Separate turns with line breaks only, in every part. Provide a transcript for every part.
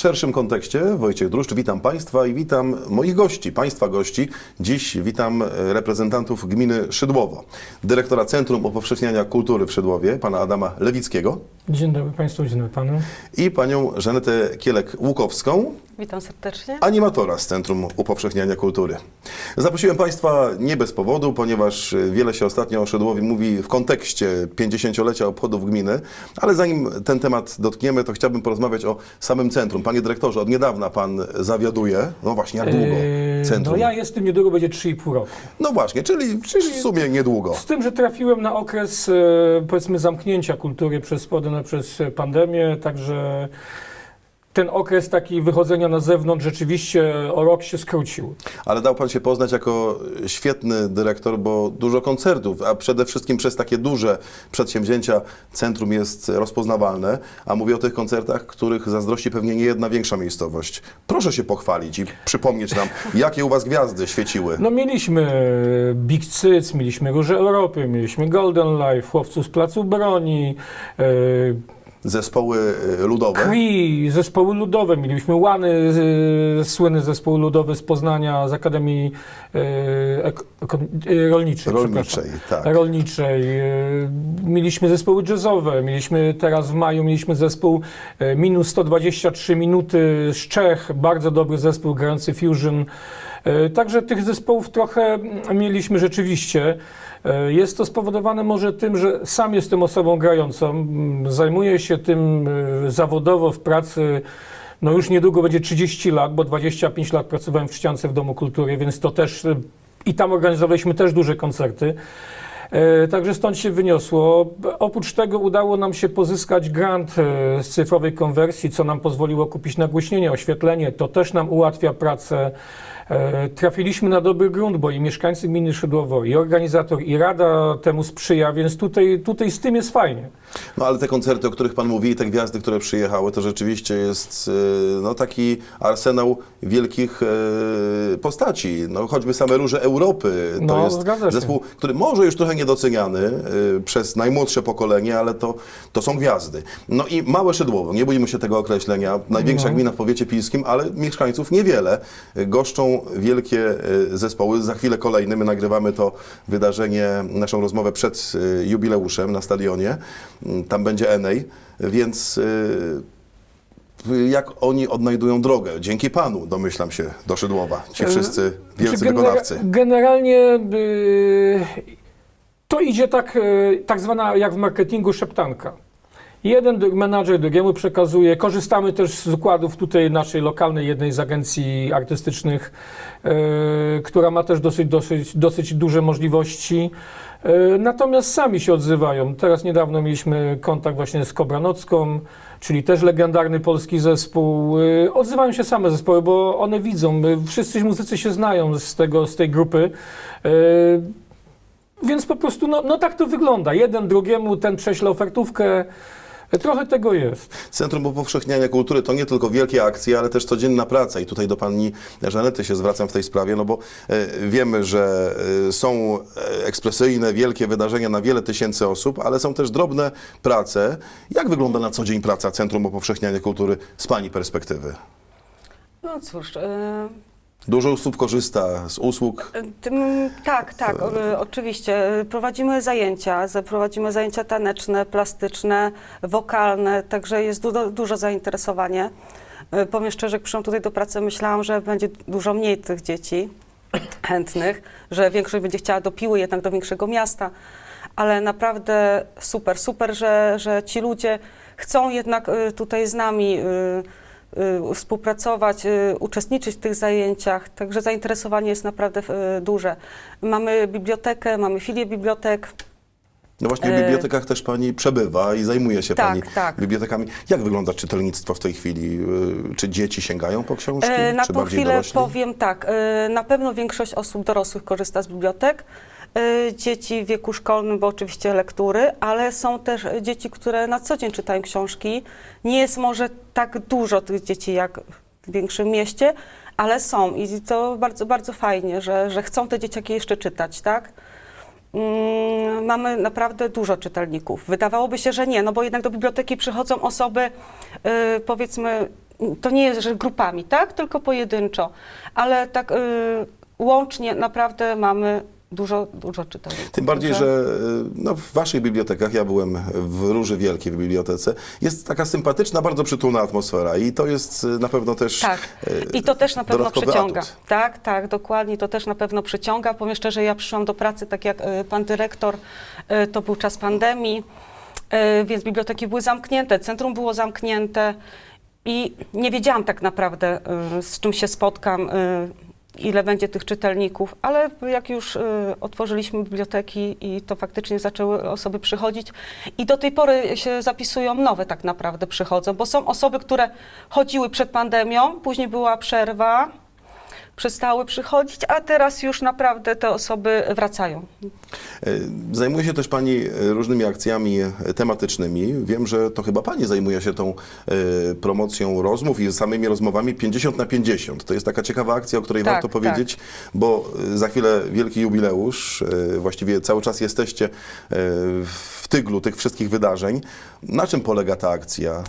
szerszym kontekście. Wojciech Druszcz, witam Państwa i witam moich gości, Państwa gości. Dziś witam e, reprezentantów gminy Szydłowo, dyrektora Centrum Upowszechniania Kultury w Szydłowie, pana Adama Lewickiego
Dzień dobry Państwu, dzień dobry Panu.
i panią Żanetę Kielek-Łukowską,
Witam serdecznie.
animatora z Centrum Upowszechniania Kultury. Zaprosiłem Państwa nie bez powodu, ponieważ wiele się ostatnio o Szydłowie mówi w kontekście 50-lecia obchodów gminy, ale zanim ten temat dotkniemy, to chciałbym porozmawiać o samym centrum. Panie dyrektorze, od niedawna Pan zawiaduje, no właśnie, jak długo
Eee,
centrum?
No ja jestem niedługo, będzie 3,5 roku.
No właśnie, czyli, w sumie niedługo.
Z tym, że trafiłem na okres e, powiedzmy zamknięcia kultury przez, przez pandemię, także ten okres taki wychodzenia na zewnątrz rzeczywiście o rok się skrócił.
Ale dał Pan się poznać jako świetny dyrektor, bo dużo koncertów, a przede wszystkim przez takie duże przedsięwzięcia centrum jest rozpoznawalne. A mówię o tych koncertach, których zazdrości pewnie nie jedna większa miejscowość. Proszę się pochwalić i przypomnieć nam, jakie u Was gwiazdy świeciły.
No mieliśmy Big Cyc, mieliśmy Róże Europy, mieliśmy Golden Life, Chłopców z Placu Broni, e,
Zespoły y, ludowe.
Cree, zespoły ludowe, mieliśmy Łany, y, słynny zespół ludowy z Poznania, z Akademii y, y, Rolniczej.
Rolniczej, tak.
Rolniczej. y, Mieliśmy zespoły jazzowe, mieliśmy teraz w maju mieliśmy zespół y, minus 123 minuty z Czech, bardzo dobry zespół grający fusion. Y, Także tych zespołów trochę mm, mieliśmy rzeczywiście. Y, Jest to spowodowane może tym, że sam jestem osobą grającą, mm, zajmuję się tym y, zawodowo w pracy. No już niedługo będzie 30 lat, bo 25 lat pracowałem w Trzciance w Domu Kultury, więc to też i tam organizowaliśmy też duże koncerty. E, Także stąd się wyniosło. Oprócz tego udało nam się pozyskać grant e, z cyfrowej konwersji, co nam pozwoliło kupić nagłośnienie, oświetlenie. To też nam ułatwia pracę. E, Trafiliśmy na dobry grunt, bo i mieszkańcy gminy Szydłowo, i organizator, i rada temu sprzyja, więc tutaj, tutaj z tym jest fajnie.
No ale te koncerty, o których Pan mówi i te gwiazdy, które przyjechały, to rzeczywiście jest y, no, taki arsenał wielkich y, postaci. No, choćby same Róże Europy. To
No,
jest
zgadza się.
zespół, który może już trochę niedoceniany y, przez najmłodsze pokolenie, ale to, to są gwiazdy. No i Małe Szydłowo, nie boimy się tego określenia, największa
No.
gmina w powiecie pilskim, ale mieszkańców niewiele. Goszczą wielkie y, zespoły. Za chwilę kolejny, my nagrywamy to wydarzenie, naszą rozmowę przed y, jubileuszem na stadionie. Mm, Tam będzie Enej, więc y, jak oni odnajdują drogę? Dzięki Panu, domyślam się, do Szydłowa. Ci
E,
wszyscy wielcy
Znaczy, genera-
wykonawcy.
Generalnie y, to idzie tak, y, tak zwana jak w marketingu szeptanka. Jeden menadżer drugiemu przekazuje. Korzystamy też z układów tutaj naszej lokalnej jednej z agencji artystycznych, y, która ma też dosyć, dosyć, dosyć duże możliwości. Y, Natomiast sami się odzywają. Teraz niedawno mieliśmy kontakt właśnie z Kobranocką, czyli też legendarny polski zespół. Y, Odzywają się same zespoły, bo one widzą. Wszyscy muzycy się znają z, tego, z tej grupy. Y, Więc po prostu, no, no tak to wygląda. Jeden drugiemu, ten prześle ofertówkę. Trochę tego jest.
Centrum Upowszechniania Kultury to nie tylko wielkie akcje, ale też codzienna praca. I tutaj do pani Żanety się zwracam w tej sprawie, no bo e, wiemy, że e, są e, ekspresyjne, wielkie wydarzenia na wiele tysięcy osób, ale są też drobne prace. Jak wygląda na co dzień praca Centrum Upowszechniania Kultury z pani perspektywy?
No cóż,
Dużo osób korzysta z usług.
tak, tak, oczywiście. Prowadzimy zajęcia, za- prowadzimy zajęcia taneczne, plastyczne, wokalne, także jest dużo, dużo zainteresowanie. E, Powiem szczerze, jak przyszłam tutaj do pracy, myślałam, że będzie dużo mniej tych dzieci chętnych, że większość będzie chciała do Piły, jednak do większego miasta, ale naprawdę super, super, że, że ci ludzie chcą jednak y, tutaj z nami y, współpracować, y, uczestniczyć w tych zajęciach, także zainteresowanie jest naprawdę y, duże. Mamy bibliotekę, mamy filię bibliotek.
No właśnie w bibliotekach też pani przebywa i zajmuje się
tak,
pani
tak.
bibliotekami. Jak wygląda czytelnictwo w tej chwili? Y, Czy dzieci sięgają po książki,
Na tą chwilę
dorośli?
powiem tak, na pewno większość osób dorosłych korzysta z bibliotek, dzieci w wieku szkolnym, bo oczywiście lektury, ale są też dzieci, które na co dzień czytają książki. Nie jest może tak dużo tych dzieci jak w większym mieście, ale są i to bardzo, bardzo fajnie, że, że chcą te dzieciaki jeszcze czytać, tak? Mm, Mamy naprawdę dużo czytelników. Wydawałoby się, że nie, no bo jednak do biblioteki przychodzą osoby, y, powiedzmy, to nie jest, że grupami, tak? Tylko pojedynczo. Ale tak y, łącznie naprawdę mamy dużo, dużo czytelników.
Tym bardziej,
Także-
że y, no, w waszych bibliotekach, ja byłem w Róży Wielkiej w bibliotece, jest taka sympatyczna, bardzo przytulna atmosfera i to jest y, na pewno też
Tak.
y,
I to też na pewno przyciąga.
atut.
Tak, tak, dokładnie. To też na pewno przyciąga. Powiem szczerze, ja przyszłam do pracy, tak jak e, pan dyrektor, e, to był czas pandemii, e, więc biblioteki były zamknięte, centrum było zamknięte i nie wiedziałam tak naprawdę, e, z czym się spotkam, e, ile będzie tych czytelników, ale jak już e, otworzyliśmy biblioteki i to faktycznie zaczęły osoby przychodzić i do tej pory się zapisują nowe tak naprawdę przychodzą, bo są osoby, które chodziły przed pandemią, później była przerwa, przestały przychodzić, a teraz już naprawdę te osoby wracają.
Y, Zajmuje się też Pani y, różnymi akcjami y, tematycznymi. Wiem, że to chyba Pani zajmuje się tą promocją rozmów i samymi rozmowami 50 na 50. To jest taka ciekawa akcja, o której
Tak,
warto
tak.
powiedzieć, bo y, za chwilę wielki jubileusz. Właściwie cały czas jesteście w tyglu tych wszystkich wydarzeń. Na czym polega ta akcja?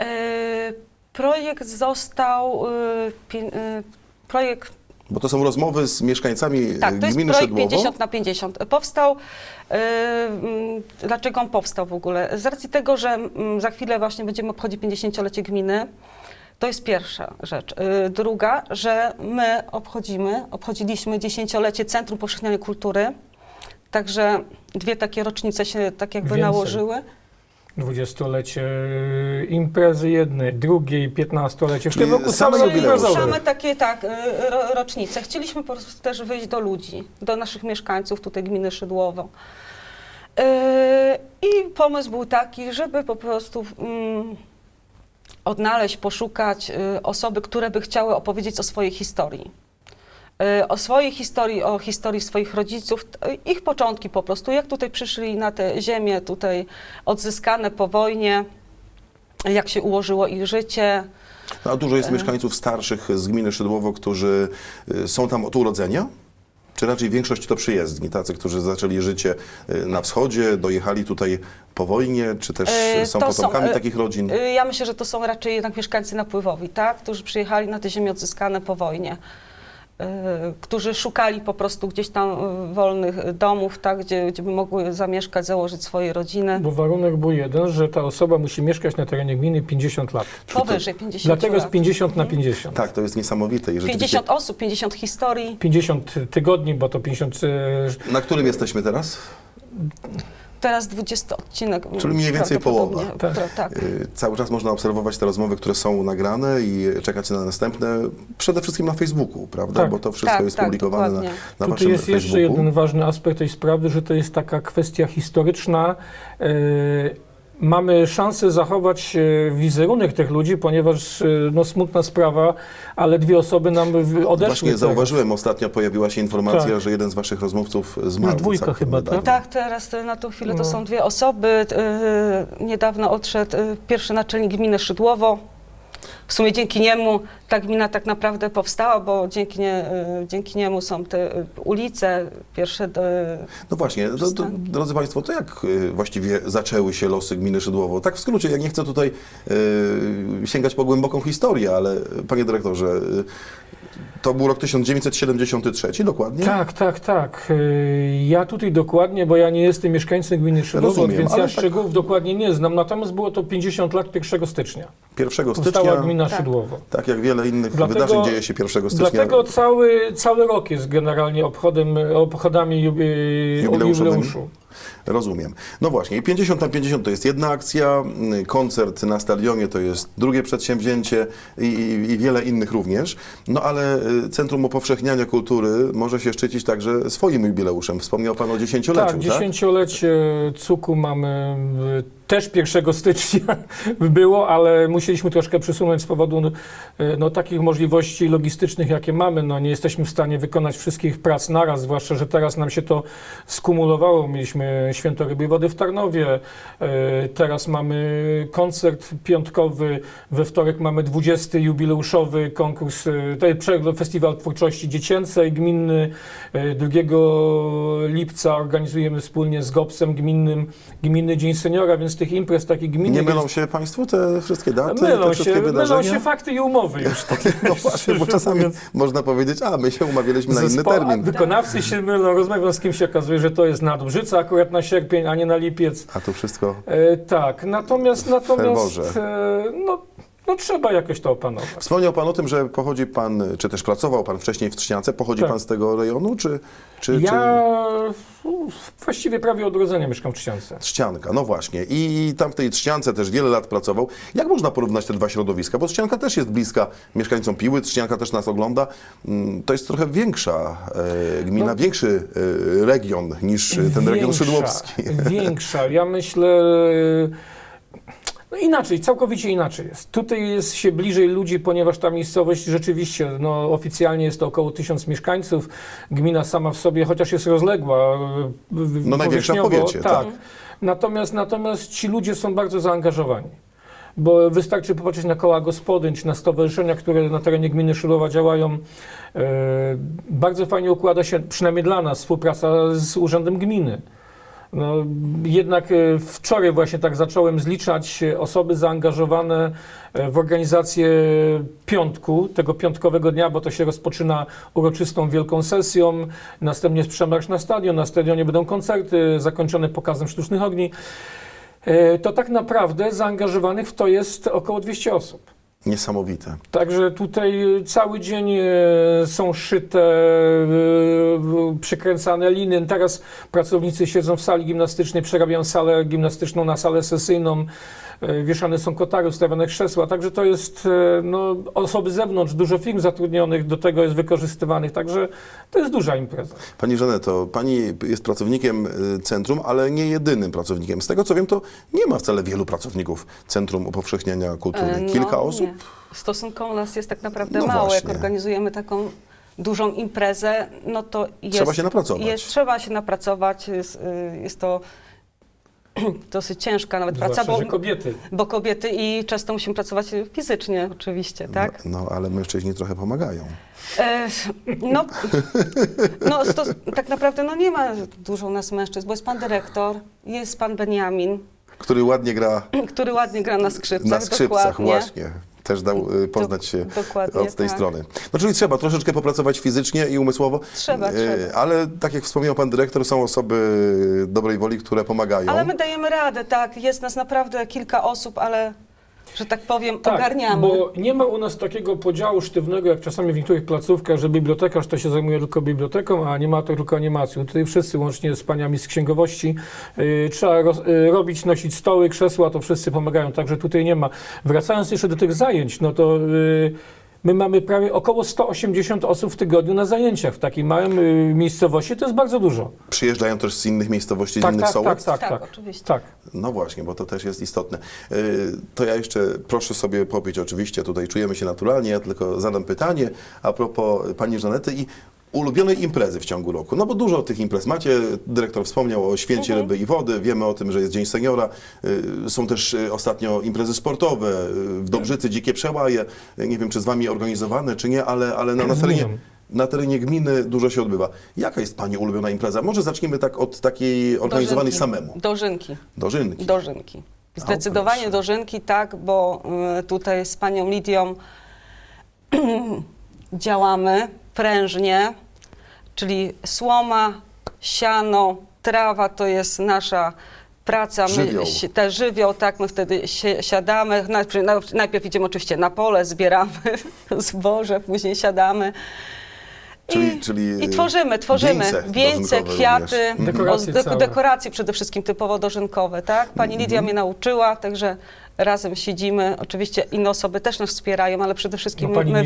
E, projekt został, e, e, projekt
Bo to są rozmowy z mieszkańcami
Tak, to jest
gminy
projekt
Szydłowo.
50 na 50. Powstał, mm, dlaczego on powstał w ogóle? Z racji tego, że mm, za chwilę właśnie będziemy obchodzić 50-lecie gminy, to jest pierwsza rzecz. E, Druga, że my obchodzimy, obchodziliśmy dziesięciolecie Centrum Powszechniania Kultury, także dwie takie rocznice się tak jakby
Więcej.
nałożyły.
Dwudziestolecie y, imprezy jednej, drugiej, piętnastolecie. W tym roku
same
same
jubileusze.
imprezowe.
Same takie, tak, y, ro, rocznice. Chcieliśmy po prostu też wyjść do ludzi, do naszych mieszkańców tutaj gminy Szydłowo. Yy, I pomysł był taki, żeby po prostu mm, odnaleźć, poszukać y, osoby, które by chciały opowiedzieć o swojej historii. Y, O swojej historii, o historii swoich rodziców, t- ich początki po prostu, jak tutaj przyszli na tę ziemię, tutaj odzyskane po wojnie, jak się ułożyło ich życie.
No, a dużo jest
E.
mieszkańców starszych z gminy Szydłowo, którzy y, są tam od urodzenia? Czy raczej większość to przyjezdni, tacy, którzy zaczęli życie y, na wschodzie, dojechali tutaj po wojnie, czy też są
to są,
potomkami
e,
takich rodzin?
Y, Ja myślę, że to są raczej jednak mieszkańcy napływowi, tak? którzy przyjechali na te ziemie odzyskane po wojnie, y, którzy szukali po prostu gdzieś tam y, wolnych y, domów, tak? gdzie, gdzie by mogły zamieszkać, założyć swoje rodziny.
Bo warunek był jeden, że ta osoba musi mieszkać na terenie gminy 50 lat.
Powyżej 50
Dlatego jest
lat.
50 na 50.
Tak, to jest niesamowite. I rzeczywiście,
50 osób, 50 historii.
50 tygodni, bo to 50... y,
na którym jesteśmy teraz?
Teraz 20 odcinek.
Czyli mniej więcej
połowa. Tak.
Tra- tak.
Y, Cały czas można obserwować te rozmowy, które są nagrane i czekać na następne, przede wszystkim na Facebooku, prawda?
Tak.
Bo to wszystko
Tak,
jest
tak,
publikowane na,
dokładnie.
na
Tutaj
waszym
jest jeszcze
Facebooku.
jeden ważny aspekt tej sprawy, że to jest taka kwestia historyczna. E, Mamy szansę zachować e, wizerunek tych ludzi, ponieważ e, no, smutna sprawa, ale dwie osoby nam odeszły.
Właśnie
teraz.
zauważyłem, ostatnio pojawiła się informacja,
Tak.
że jeden z waszych rozmówców zmarł.
dwójka
całkiem
chyba,
niedawno.
Tak, teraz na tą chwilę to
No.
są dwie osoby. Y, niedawno odszedł pierwszy naczelnik gminy Szydłowo. W sumie dzięki niemu ta gmina tak naprawdę powstała, bo dzięki, nie, y, dzięki niemu są te y, ulice, pierwsze y,
No właśnie, to,
Przystań.
drodzy Państwo, to jak właściwie zaczęły się losy gminy Szydłowo? Tak w skrócie, ja nie chcę tutaj y, sięgać po głęboką historię, ale panie dyrektorze, to był rok 1973 dokładnie?
Tak, tak, tak. E, Ja tutaj dokładnie, bo ja nie jestem mieszkańcem gminy Szydłowo,
Rozumiem,
więc
ale
ja
tak-
szczegółów dokładnie nie znam. Natomiast było to 50 lat 1 stycznia.
1
Powstała
stycznia,
gmina
Tak.
Szydłowo.
tak jak wiele innych
Dlatego-
wydarzeń dzieje się 1 stycznia.
Dlatego cały, cały rok jest generalnie obchodem, obchodami jubi,
Jubileuszowymi.
jubileuszu.
Rozumiem. No właśnie, i 50 na 50 to jest jedna akcja, y, koncert na stadionie to jest drugie przedsięwzięcie i, i, i wiele innych również. No ale y, Centrum Upowszechniania Kultury może się szczycić także swoim jubileuszem. Wspomniał Pan o dziesięcioleciu,
Tak,
tak?
dziesięciolecie cuku mamy y, też 1 stycznia było, ale musieliśmy troszkę przesunąć z powodu y, no, takich możliwości logistycznych, jakie mamy. No, nie jesteśmy w stanie wykonać wszystkich prac naraz, zwłaszcza, że teraz nam się to skumulowało. Mieliśmy Święto Ryby Wody w Tarnowie, y, teraz mamy koncert piątkowy, we wtorek mamy 20. jubileuszowy konkurs, prze- Festiwal Twórczości Dziecięcej gminny. Y, 2 lipca organizujemy wspólnie z GOPS-em gminnym Gminny Dzień Seniora, więc z tych imprez takich gminnych...
Nie mylą się Państwu te wszystkie daty,
Mylą
te
się,
wszystkie
mylą
wydarzenia?
się fakty i umowy już. Tak,
No właśnie, bo czasami można powiedzieć, a my się umawialiśmy na inny termin.
Wykonawcy się mylą, rozmawiam z kimś, się okazuje, że to jest na Dobrzyca akurat na sierpień, a nie na lipiec.
A to wszystko
E, tak, natomiast, natomiast e, no, no trzeba jakoś to opanować.
Wspomniał Pan o tym, że pochodzi Pan, czy też pracował Pan wcześniej w Trzciance. Pochodzi
Tak.
Pan z tego rejonu, czy, czy,
Ja u, właściwie prawie od urodzenia mieszkam w Trzciance.
czy Trzcianka? No właśnie. I tam w tej Trzciance też wiele lat pracował. Jak można porównać te dwa środowiska? Bo Trzcianka też jest bliska mieszkańcom Piły, Trzcianka też nas ogląda. Mm, To jest trochę większa e, gmina,
No.
większy e, region niż e, ten region szydłowski.
Większa. Ja myślę. No inaczej, całkowicie inaczej jest. Tutaj jest się bliżej ludzi, ponieważ ta miejscowość rzeczywiście, no, oficjalnie jest to około tysiąc mieszkańców. Gmina sama w sobie, chociaż jest rozległa.
No, największa w powiecie,
tak.
tak.
Natomiast, natomiast ci ludzie są bardzo zaangażowani. Bo wystarczy popatrzeć na koła gospodyń, czy na stowarzyszenia, które na terenie gminy Szylowa działają. E, bardzo fajnie układa się, przynajmniej dla nas, współpraca z Urzędem Gminy. No, jednak e, wczoraj właśnie tak zacząłem zliczać e, osoby zaangażowane e, w organizację piątku, tego piątkowego dnia, bo to się rozpoczyna uroczystą wielką sesją, następnie jest przemarsz na stadion, na stadionie będą koncerty zakończone pokazem sztucznych ogni. To tak naprawdę zaangażowanych w to jest około 200 osób.
Niesamowite.
Także tutaj cały dzień e, są szyte, e, przykręcane liny. Teraz pracownicy siedzą w sali gimnastycznej, przerabiają salę gimnastyczną na salę sesyjną. E, Wieszane są kotary, ustawione krzesła. Także to jest e, no, osoby z zewnątrz, dużo firm zatrudnionych do tego jest wykorzystywanych. Także to jest duża impreza.
Pani Żaneto, Pani jest pracownikiem y, centrum, ale nie jedynym pracownikiem. Z tego co wiem, to nie ma wcale wielu pracowników Centrum Upowszechniania Kultury.
E, no,
Kilka osób?
Nie. Stosunkowo nas jest tak naprawdę
No
mało.
właśnie.
Jak organizujemy taką dużą imprezę, no to jest...
Trzeba się napracować.
Jest, trzeba się napracować. Jest, y, jest to dosyć ciężka nawet praca,
Zwłaszcza,
bo,
że kobiety.
bo kobiety i często musimy pracować fizycznie oczywiście, tak?
No, no, ale mężczyźni trochę pomagają.
E, no, no to, tak naprawdę no nie ma dużo u nas mężczyzn, bo jest pan dyrektor, jest pan Beniamin,
Który ładnie gra
który ładnie gra na skrzypcach,
na skrzypcach,
dokładnie.
właśnie. Też dał y, poznać się
dokładnie,
od tej
tak.
strony. No czyli trzeba troszeczkę popracować fizycznie i umysłowo.
Trzeba,
Y,
trzeba.
Ale tak jak wspomniał pan dyrektor, są osoby dobrej woli, które pomagają.
Ale my dajemy radę, tak. Jest nas naprawdę kilka osób, ale że tak powiem,
Tak,
ogarniamy.
bo nie ma u nas takiego podziału sztywnego, jak czasami w niektórych placówkach, że bibliotekarz to się zajmuje tylko biblioteką, a animator tylko animacją. Tutaj wszyscy, łącznie z paniami z księgowości, yy, trzeba roz, yy, robić, nosić stoły, krzesła, to wszyscy pomagają, także tutaj nie ma. Wracając jeszcze do tych zajęć, no to yy, my mamy prawie około 180 osób w tygodniu na zajęciach w takiej małej yy, miejscowości, to jest bardzo dużo.
Przyjeżdżają też z innych miejscowości, z
Tak,
innych
tak,
sołectw.
tak, tak,
Tak,
tak.
oczywiście.
Tak.
No właśnie, bo to też jest istotne. Yy, To ja jeszcze proszę sobie popić, oczywiście tutaj czujemy się naturalnie, ja tylko zadam pytanie a propos pani Żanety i ulubionej imprezy w ciągu roku. No bo dużo tych imprez macie, dyrektor wspomniał o Święcie
Mhm.
Ryby i Wody, wiemy o tym, że jest Dzień Seniora, Yy, są też yy, ostatnio imprezy sportowe, yy, w Dobrzycy Dzikie Przełaje, nie wiem czy z wami organizowane, czy nie, ale, ale na, na terenie... Na terenie gminy dużo się odbywa. Jaka jest Pani ulubiona impreza? Może zacznijmy tak od takiej organizowanej
Dożynki.
samemu.
Dożynki.
Dożynki.
Dożynki. Zdecydowanie
proszę.
dożynki, tak, bo y, tutaj z panią Lidią działamy prężnie, czyli słoma, siano, trawa to jest nasza praca.
Żywioł.
My, te żywioł, tak, my wtedy si siadamy, najpierw, najpierw idziemy oczywiście na pole, zbieramy zboże, później siadamy.
Czyli- czyli,
I tworzymy, tworzymy
wieńce
kwiaty,
również.
Dekoracje
o,
całe.
dekoracje przede wszystkim typowo dożynkowe, tak? Pani
Mhm.
Lidia mnie nauczyła, także razem siedzimy. Oczywiście inne osoby też nas wspierają, ale przede wszystkim
No, pani
my,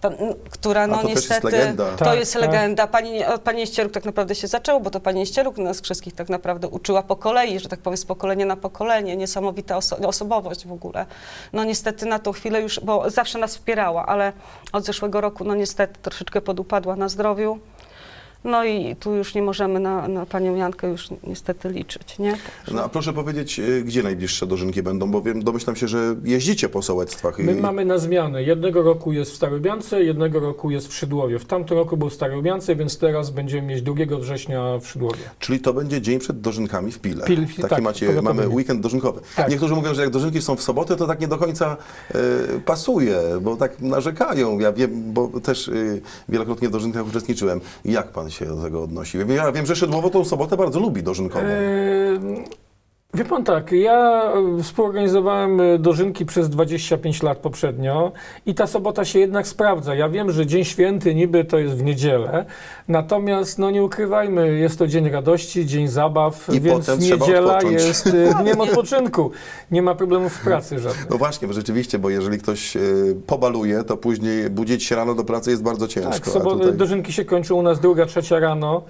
pan, która no
to też jest
niestety
legenda.
to
Tak,
jest
tak.
legenda. Pani, od pani Nieścieruk tak naprawdę się zaczęło, bo to pani Nieścieruk nas wszystkich tak naprawdę uczyła po kolei, że tak powiem z pokolenia na pokolenie. Niesamowita oso osobowość w ogóle. No niestety na tą chwilę już, bo zawsze nas wspierała, ale od zeszłego roku no niestety troszeczkę podupadła na zdrowiu. No i tu już nie możemy na, na panią Jankę już niestety liczyć, nie? Także-
No, a proszę powiedzieć, y, gdzie najbliższe dożynki będą, bo wiem, domyślam się, że jeździcie po sołectwach.
My
i-
mamy na zmianę. Jednego roku jest w Starobiance, jednego roku jest w Szydłowie. W tamtym roku był w Starobiance, więc teraz będziemy mieć 2 września w Szydłowie.
Czyli to będzie dzień przed dożynkami w Pile.
Pil-
Taki
tak,
macie, mamy weekend dożynkowy.
Tak.
Niektórzy mówią, że jak dożynki są w sobotę, to tak nie do końca e, pasuje, bo tak narzekają. Ja wiem, bo też e, wielokrotnie w dożynkach uczestniczyłem. Jak pan się do tego odnosi? Ja wiem, że Szydłowo tą sobotę bardzo lubi dożynkową.
Eee, Wie pan tak, ja e, współorganizowałem e, dożynki przez 25 lat poprzednio i ta sobota się jednak sprawdza. Ja wiem, że Dzień Święty niby to jest w niedzielę, natomiast no nie ukrywajmy, jest to dzień radości, dzień zabaw,
I
więc niedziela jest e, dniem odpoczynku. Nie ma problemów w pracy żadnych.
No właśnie, bo rzeczywiście, bo jeżeli ktoś pobaluje, to później budzić się rano do pracy jest bardzo ciężko.
Tak, sobot,
tutaj-
dożynki się kończą u nas druga, trzecia rano.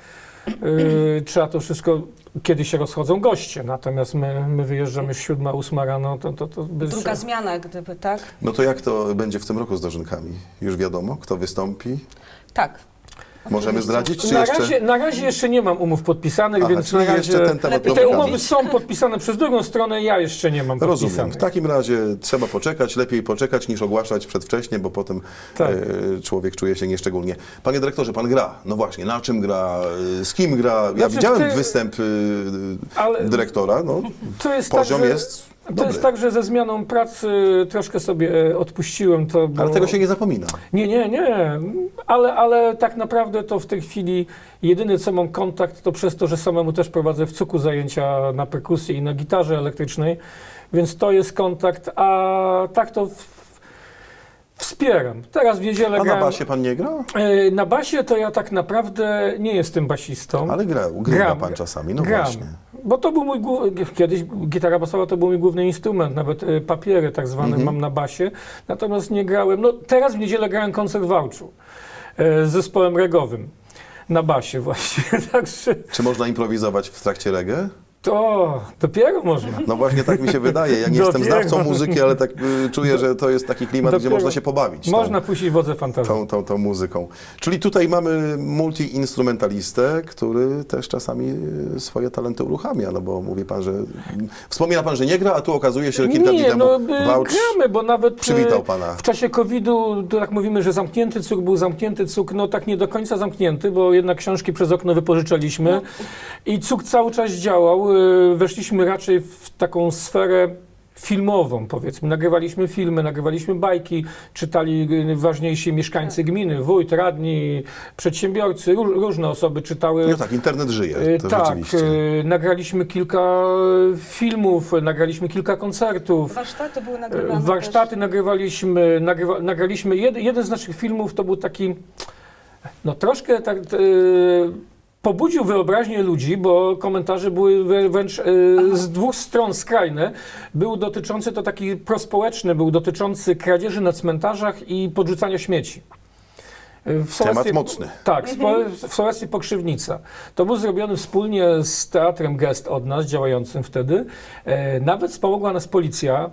Yy, trzeba to wszystko, kiedy się rozchodzą goście, natomiast my, my wyjeżdżamy w siódma, ósma rano, to, to, to bez...
Druga zmiana, gdyby, tak?
No to jak to będzie w tym roku z dożynkami? Już wiadomo, kto wystąpi?
Tak.
Możemy zdradzić, czy
Na
jeszcze...
razie, na razie jeszcze nie mam umów podpisanych,
Aha,
więc na razie...
jeszcze ten temat
Te umowy są podpisane przez drugą stronę, ja jeszcze nie mam
Rozumiem.
podpisanych.
W takim razie trzeba poczekać, lepiej poczekać niż ogłaszać przedwcześnie, bo potem
Tak.
e, człowiek czuje się nieszczególnie. Panie dyrektorze, pan gra. No właśnie, na czym gra, e, z kim gra? Ja
Znaczy,
widziałem
ty-
występ e, dyrektora, no,
to jest
poziom
tak, że,
jest
To
dobry.
jest tak, że ze zmianą pracy troszkę sobie e, odpuściłem to, bo...
Ale tego się nie zapomina.
Nie, nie, nie, ale, ale tak naprawdę to w tej chwili jedyny co mam kontakt to przez to, że samemu też prowadzę w cuku zajęcia na perkusji i na gitarze elektrycznej, więc to jest kontakt, a tak to wspieram. Teraz w niedzielę
A na
grałem-
basie pan nie gra?
E, Na basie to ja tak naprawdę nie jestem basistą.
Ale gra, grywa
Gram,
pan czasami, no
gram.
właśnie.
Bo to był mój, głó- kiedyś gitara basowa to był mój główny instrument, nawet e, papiery tak zwane
Mhm.
mam na basie, natomiast nie grałem, no teraz w niedzielę grałem koncert w Wałczu e, z zespołem regowym na basie właśnie, także
Czy można improwizować w trakcie reggae?
To dopiero można.
No właśnie tak mi się wydaje. Ja nie jestem
Dopiero.
znawcą muzyki, ale tak y, czuję, że to jest taki klimat, gdzie
Dopiero.
można się pobawić. tą-
Można puścić wodze fantazji.
tą, tą, tą muzyką. Czyli tutaj mamy multi-instrumentalistę, który też czasami y, swoje talenty uruchamia, no bo mówi pan, że wspomina pan, że nie gra, a tu okazuje się, że kilka dni
Nie,
temu
no
Wałcz
gramy, bo nawet e,
przywitał pana.
W czasie COVID-u, to tak mówimy, że zamknięty cuk był zamknięty cuk, no tak nie do końca zamknięty, bo jednak książki przez okno wypożyczaliśmy i cuk cały czas działał. Y, Weszliśmy raczej w taką sferę filmową, powiedzmy. Nagrywaliśmy filmy, nagrywaliśmy bajki, czytali y, ważniejsi mieszkańcy gminy, wójt, radni, przedsiębiorcy, ró- różne osoby czytały.
No tak, internet żyje,
Y,
to
Tak,
rzeczywiście.
y, nagraliśmy kilka y, filmów, nagraliśmy kilka koncertów.
Warsztaty były nagrywane
Warsztaty nagrywaliśmy, nagrywa, nagraliśmy jed, jeden z naszych filmów to był taki, no troszkę tak, e, pobudził wyobraźnię ludzi, bo komentarze były wrę- wręcz e, z dwóch stron skrajne. Był dotyczący, to taki prospołeczny, był dotyczący kradzieży na cmentarzach i podrzucania śmieci. E, W
Temat mocny.
tak, w sołectwie Pokrzywnica. To był zrobiony wspólnie z Teatrem Gest od nas, działającym wtedy. E, nawet wspomogła nas policja,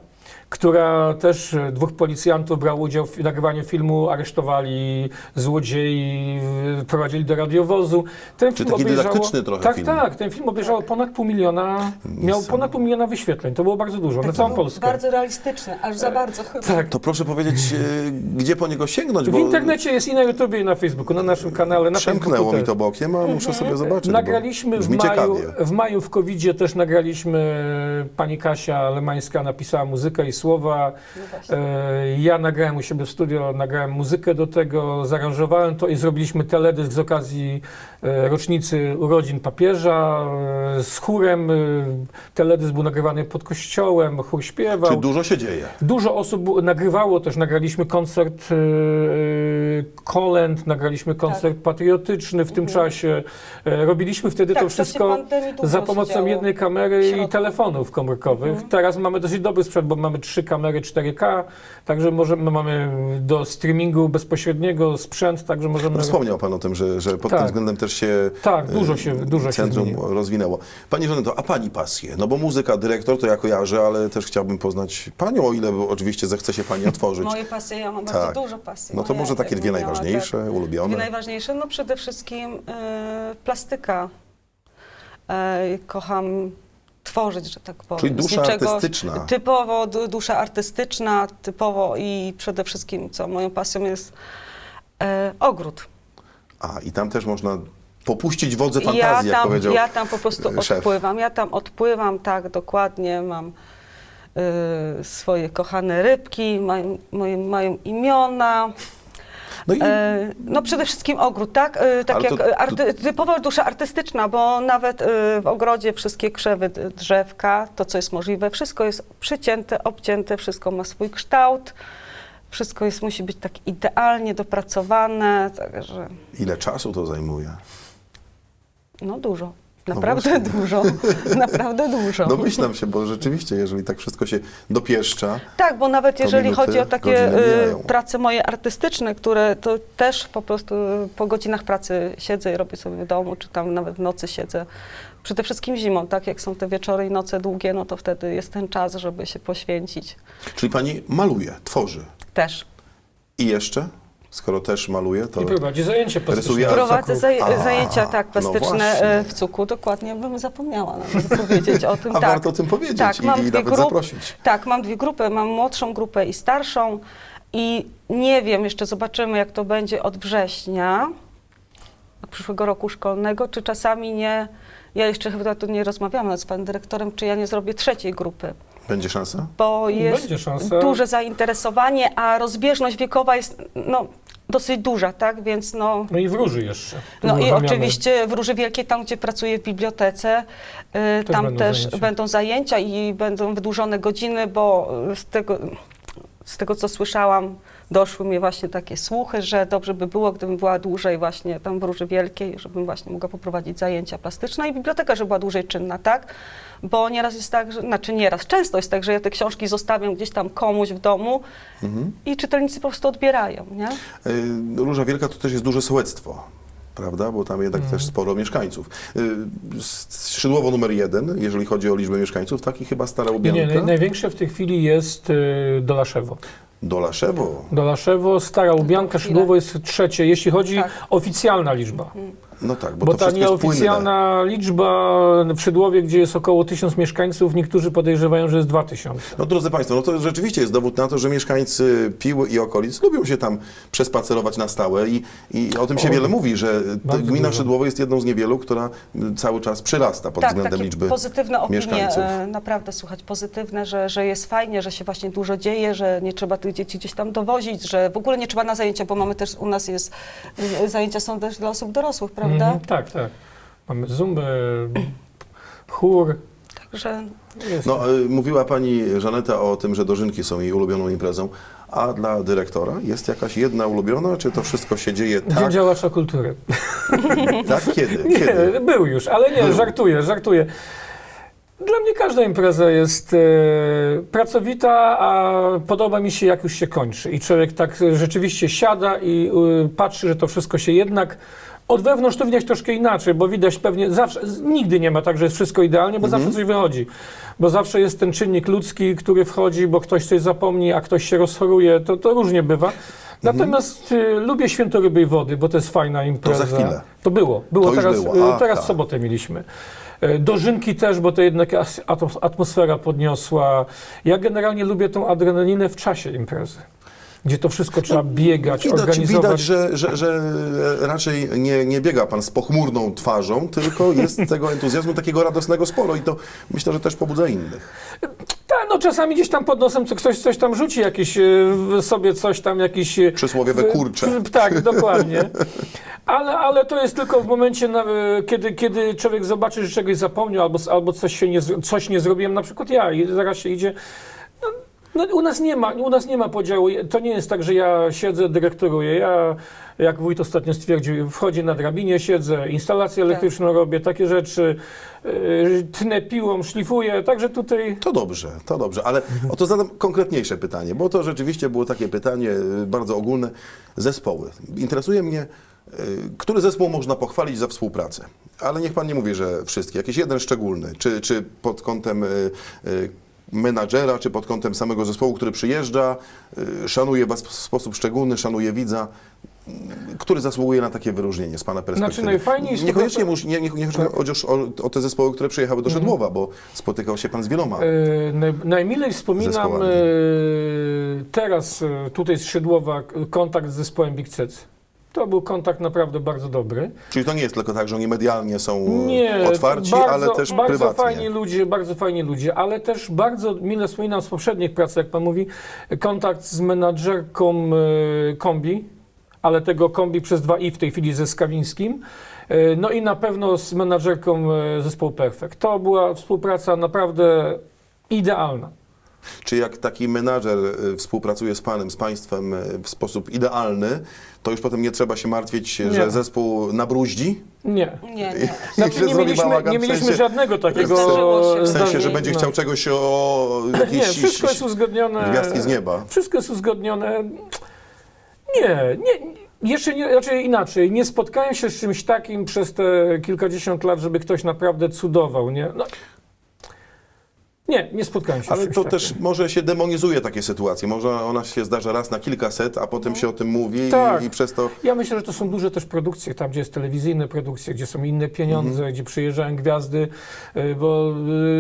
która też e, dwóch policjantów brało udział w nagrywaniu filmu, aresztowali złodziei, w- prowadzili do radiowozu. Ten
Czy
film
taki
obejrzało-
dydaktyczny trochę
Tak,
film.
tak. Ten film obejrzało ponad pół miliona, miał
Niesamowite.
ponad pół miliona wyświetleń. To było bardzo dużo, na
To
całą Polskę.
Bardzo realistyczny, aż za bardzo chyba.
Tak.
To proszę powiedzieć, y, gdzie po niego sięgnąć,
W
bo
internecie jest i na YouTubie, i na Facebooku, na naszym kanale, na
przemknęło mi to bokiem, a muszę sobie zobaczyć,
Nagraliśmy w maju, w maju w covid też nagraliśmy, pani Kasia Lemańska napisała muzykę i słowa.
No.
E, Ja nagrałem u siebie w studio, nagrałem muzykę do tego, zaaranżowałem to i zrobiliśmy teledysk z okazji e, rocznicy urodzin papieża e, z chórem. e, Teledysk był nagrywany pod kościołem, chór śpiewał.
Czy dużo się dzieje?
Dużo osób nagrywało też, nagraliśmy koncert e, e, kolęd, nagraliśmy koncert patriotyczny w tym czasie. E, robiliśmy wtedy
Tak,
to wszystko za pomocą jednej kamery i telefonów komórkowych. Teraz mamy dosyć dobry sprzęt, bo mamy trzy kamery 4K, także możemy, mamy do streamingu bezpośredniego sprzęt, także możemy...
No, wspomniał Pan o tym, że, że pod
Tak.
tym względem też się
Tak,
e,
dużo się, dużo się
centrum
zmieniło.
rozwinęło. Pani Żaneto, a Pani pasje? No bo muzyka, dyrektor to ja kojarzę, ale też chciałbym poznać Panią, o ile oczywiście zechce się Pani otworzyć.
Moje pasje, ja mam
Tak.
bardzo dużo pasji.
No to
Moje,
może takie dwie
miała,
najważniejsze,
tak.
ulubione.
Dwie najważniejsze, no przede wszystkim e, plastyka. E, kocham tworzyć, że tak powiem.
Czyli dusza artystyczna.
Typowo du- dusza artystyczna, typowo i przede wszystkim, co moją pasją jest e, ogród.
A, i tam też można popuścić wodze
Ja
fantazji, jak
tam,
powiedział
ja tam po prostu
szef.
odpływam, ja tam odpływam, tak, dokładnie, mam e, swoje kochane rybki, mają, moje, mają imiona.
No i
E, no przede wszystkim ogród, tak? E, tak
Ale
jak
to-
arty, typowa dusza artystyczna, bo nawet e, w ogrodzie wszystkie krzewy, drzewka, to co jest możliwe, wszystko jest przycięte, obcięte, wszystko ma swój kształt, wszystko jest, musi być tak idealnie dopracowane, także
ile czasu to zajmuje?
no dużo.
No
Naprawdę
właśnie.
dużo, naprawdę dużo.
Domyślam się, bo rzeczywiście, jeżeli tak wszystko się dopieszcza,
Tak, bo nawet jeżeli
minuty,
chodzi o takie y, prace moje artystyczne, które to też po prostu y, po godzinach pracy siedzę i robię sobie w domu, czy tam nawet w nocy siedzę. Przede wszystkim zimą, tak jak są te wieczory i noce długie, no to wtedy jest ten czas, żeby się poświęcić.
czyli Pani maluje, tworzy.
Też.
I jeszcze, skoro też maluje, to
I prowadzi zajęcie plastyczne.
Prowadzę zaj
A,
zajęcia tak
no
plastyczne e, w cuku, dokładnie bym zapomniała nawet powiedzieć o tym.
a
tak.
warto o tym powiedzieć
Tak,
i,
mam
i
dwie
nawet
grup-
zaprosić.
Tak, mam dwie grupy, mam młodszą grupę i starszą i nie wiem, jeszcze zobaczymy jak to będzie od września od przyszłego roku szkolnego, czy czasami nie, ja jeszcze chyba tu nie rozmawiałam nawet z panem dyrektorem, czy ja nie zrobię trzeciej grupy,
Będzie szansa?
bo jest
Będzie szansa.
duże zainteresowanie, a rozbieżność wiekowa jest no, dosyć duża, tak, więc no...
No i wróży jeszcze.
No i oczywiście w Róży Wielkiej, tam gdzie pracuję w bibliotece, y, tam
będą
też
zajęcia.
będą zajęcia i będą wydłużone godziny, bo y, z tego, z tego co słyszałam, doszły mi właśnie takie słuchy, że dobrze by było, gdybym była dłużej właśnie tam w Róży Wielkiej, żebym właśnie mogła poprowadzić zajęcia plastyczne i biblioteka, żeby była dłużej czynna, tak? Bo nieraz jest tak, że, znaczy nieraz, często jest tak, że ja te książki zostawiam gdzieś tam komuś w domu
Mhm.
i czytelnicy po prostu odbierają, nie?
Y, Róża Wielka to też jest duże sołectwo. Prawda? Bo tam jednak
Mhm.
też sporo mieszkańców. Y, Szydłowo numer jeden, jeżeli chodzi o liczbę mieszkańców, tak i chyba Stara
Nie,
Łubianka.
nie, naj- największe w tej chwili jest y, Dolaszewo.
Dolaszewo.
Dolaszewo, Stara Łubianka,
chwilę.
Szydłowo jest trzecie, jeśli chodzi
Tak.
oficjalna liczba.
No tak, bo,
Bo,
to
ta
płynne.
nieoficjalna liczba w Szydłowie, gdzie jest około 1000 mieszkańców, niektórzy podejrzewają, że jest 2000.
No drodzy Państwo, no to rzeczywiście jest dowód na to, że mieszkańcy Piły i okolic lubią się tam przespacerować na stałe i, i o tym się
O,
wiele mówi, że gmina
dużo.
Szydłowo jest jedną z niewielu, która cały czas przyrasta pod
tak,
względem
takie
liczby
pozytywne opinie,
mieszkańców.
e, naprawdę słuchać pozytywne, że, że jest fajnie, że się właśnie dużo dzieje, że nie trzeba tych dzieci gdzieś tam dowozić, że w ogóle nie trzeba na zajęcia, bo mamy też, u nas jest, e, zajęcia są też dla osób dorosłych, prawda?
Mhm, tak, tak. Mamy zumbę, chór.
Także
Jest.
No, y, mówiła Pani Żaneta o tym, że dożynki są jej ulubioną imprezą, a dla dyrektora jest jakaś jedna ulubiona, czy to wszystko się dzieje
Dzień
tak,
działacza kultury.
tak? Kiedy?
Nie,
Kiedy?
był już, ale nie,
Był.
żartuję, żartuję. Dla mnie każda impreza jest e, pracowita, a podoba mi się, jak już się kończy. I człowiek tak rzeczywiście siada i e, patrzy, że to wszystko się jednak. Od wewnątrz to widać troszkę inaczej, bo widać pewnie zawsze, nigdy nie ma tak, że jest wszystko idealnie, bo zawsze coś wychodzi. Bo zawsze jest ten czynnik ludzki, który wchodzi, bo ktoś coś zapomni, a ktoś się rozchoruje. To, to różnie bywa. Natomiast e, lubię Święto Rybej Wody, bo to jest fajna impreza.
chwilę.
To było. Było
To już
teraz,
było.
e,
A,
teraz
tak.
w sobotę mieliśmy. E, Dożynki też, bo to jednak as- atos- atmosfera podniosła. Ja generalnie lubię tą adrenalinę w czasie imprezy, gdzie to wszystko trzeba biegać,
Widać,
organizować.
widać że, że, że raczej nie, nie biega Pan z pochmurną twarzą, tylko jest tego entuzjazmu takiego radosnego sporo i to myślę, że też pobudza innych.
Tak, no czasami gdzieś tam pod nosem ktoś coś tam rzuci, jakieś e, sobie coś tam, jakiś... e,
Przysłowiowe kurcze.
Tak, dokładnie. Ale, ale to jest tylko w momencie, e, kiedy, kiedy człowiek zobaczy, że czegoś zapomniał albo, albo coś, się nie, coś nie zrobiłem, na przykład ja i zaraz się idzie... No, u, nas nie ma, u nas nie ma podziału. To nie jest tak, że ja siedzę, dyrektoruję. Ja, jak wójt ostatnio stwierdził, wchodzę na drabinie, siedzę, instalację elektryczną robię, takie rzeczy, yy, tnę piłą, szlifuję, także tutaj...
To dobrze, to dobrze, ale o to zadam konkretniejsze pytanie, bo to rzeczywiście było takie pytanie y, bardzo ogólne. Zespoły. Interesuje mnie, y, Który zespół można pochwalić za współpracę? Ale niech pan nie mówi, że wszystkie. Jakiś jeden szczególny. Czy, czy pod kątem y, y, menadżera, czy pod kątem samego zespołu, który przyjeżdża, y, szanuje was w sposób szczególny, szanuje widza. Y, Który zasługuje na takie wyróżnienie z Pana perspektywy?
Znaczy, najfajniej
Niekoniecznie,
współpraca-
mus, nie, nie, nie chodzi chociaż o, o te zespoły, które przyjechały do Szydłowa, bo spotykał się Pan z wieloma.
E, naj, najmilej wspominam
Zespołami.
e, teraz e, tutaj z Szydłowa kontakt z zespołem Big Cec. To był kontakt naprawdę bardzo dobry.
Czyli to nie jest tylko tak, że oni medialnie są
Nie,
otwarci,
bardzo,
ale też
bardzo
prywatnie.
fajni ludzie, bardzo fajni ludzie, ale też bardzo mile wspominam z poprzednich prac, jak pan mówi, kontakt z menadżerką e, kombi, ale tego kombi przez dwa i w tej chwili ze Skawińskim. E, No i na pewno z menadżerką e, zespołu Perfect. To była współpraca naprawdę idealna.
Czy jak taki menadżer y, współpracuje z Panem, z Państwem y, w sposób idealny, to już potem nie trzeba się martwić,
Nie.
że zespół nabruździ?
Nie.
Nie, nie.
Znaczy, nie mieliśmy,
bałagan
nie
w
mieliśmy
sensie-
żadnego takiego.
W sensie, że będzie
No.
chciał czegoś o jakieś
Nie, wszystko jest uzgodnione.
gwiazdki z nieba.
Wszystko jest uzgodnione. Nie, nie. Jeszcze nie, raczej inaczej. Nie spotkałem się z czymś takim przez te kilkadziesiąt lat, żeby ktoś naprawdę cudował, nie? No, nie, nie spotkałem się z
Ale to
takim.
też może się demonizuje takie sytuacje. Może ona się zdarza raz na kilkaset, a potem się o tym mówi
Tak.
i, i przez to...
Ja myślę, że to są duże też produkcje, tam gdzie jest telewizyjne produkcje, gdzie są inne pieniądze,
Mhm.
gdzie przyjeżdżają gwiazdy, y, bo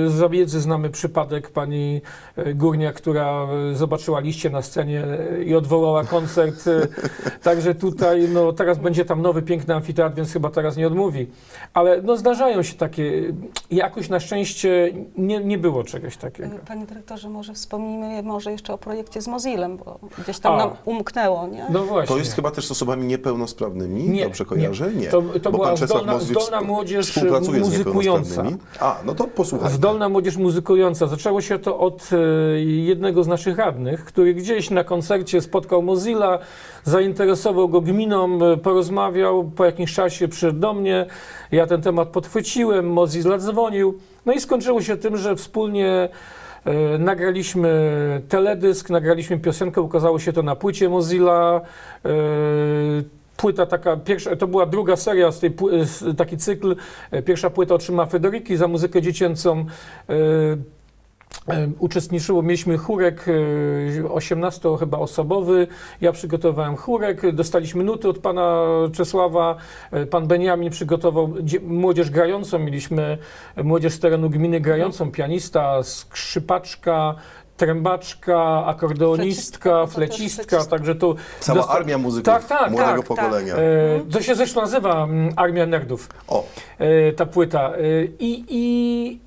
y, z zabiedzy znamy przypadek pani y, Górnia, która zobaczyła liście na scenie i odwołała koncert. Także tutaj, no teraz będzie tam nowy, piękny amfiteatr, więc chyba teraz nie odmówi. Ale no zdarzają się takie, jakoś na szczęście nie, nie było czegoś takiego.
Panie dyrektorze, może wspomnimy może jeszcze o projekcie z Mozillem, bo gdzieś tam
A.
nam umknęło, nie?
No właśnie.
To jest chyba też z osobami niepełnosprawnymi?
Nie,
Dobrze kojarzę? Nie.
To- to
Bo
była zdolna- zdolna młodzież muzykująca.
niepełnosprawnymi. A, no to posłuchajmy.
Zdolna młodzież muzykująca. Zaczęło się to od e, jednego z naszych radnych, który gdzieś na koncercie spotkał Mozilla, zainteresował go gminą, e, porozmawiał, po jakimś czasie przyszedł do mnie, ja ten temat podchwyciłem, Mozilla dzwonił, no i skończyło się tym, że wspólnie e, nagraliśmy teledysk, nagraliśmy piosenkę, ukazało się to na płycie Mozilla, e, Płyta taka, pierwsza, to była druga seria z tej, taki cykl. E, Pierwsza płyta otrzymała Federiki za muzykę dziecięcą. E, e, Uczestniczyło, mieliśmy chórek e, 18 chyba osobowy, ja przygotowałem chórek, dostaliśmy nuty od pana Czesława, e, pan Beniamin przygotował dzie- młodzież grającą, mieliśmy młodzież z terenu gminy grającą, pianista, skrzypaczka, trębaczka, akordeonistka,
Flecistka, też
flecistka, także to
Cała
dosta-
armia muzyków
Tak, tak,
młodego
tak,
pokolenia.
E, to się zresztą nazywa mm, Armia Nerdów,
O,
e, ta płyta. E, I, i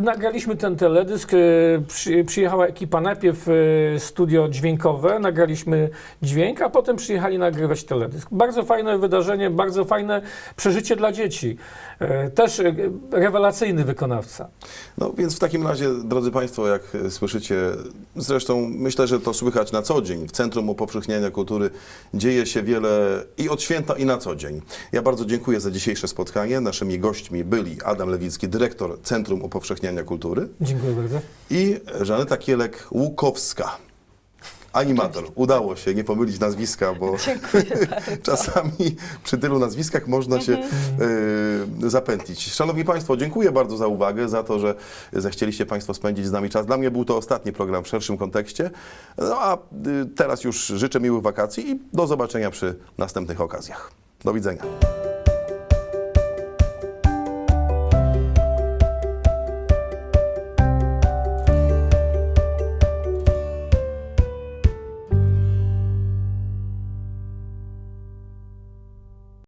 nagraliśmy ten teledysk. E, przy, przyjechała ekipa najpierw e, studio dźwiękowe, nagraliśmy dźwięk, a potem przyjechali nagrywać teledysk. Bardzo fajne wydarzenie, bardzo fajne przeżycie dla dzieci. E, też rewelacyjny wykonawca.
No więc w takim razie, drodzy Państwo, jak słyszycie, zresztą myślę, że to słychać na co dzień. W Centrum Upowszechniania Kultury dzieje się wiele i od święta, i na co dzień. Ja bardzo dziękuję za dzisiejsze spotkanie. Naszymi gośćmi byli Adam Lewicki, dyrektor Centrum Upowszechniania Kultury
Dziękuję bardzo.
i Żaneta Kielek-Łukowska. Animator. Udało się nie pomylić nazwiska, bo czasami przy tylu nazwiskach można się y, zapętlić. Szanowni Państwo, dziękuję bardzo za uwagę, za to, że zechcieliście Państwo spędzić z nami czas. Dla mnie był to ostatni program w szerszym kontekście. No a y, teraz już życzę miłych wakacji i do zobaczenia przy następnych okazjach. Do widzenia.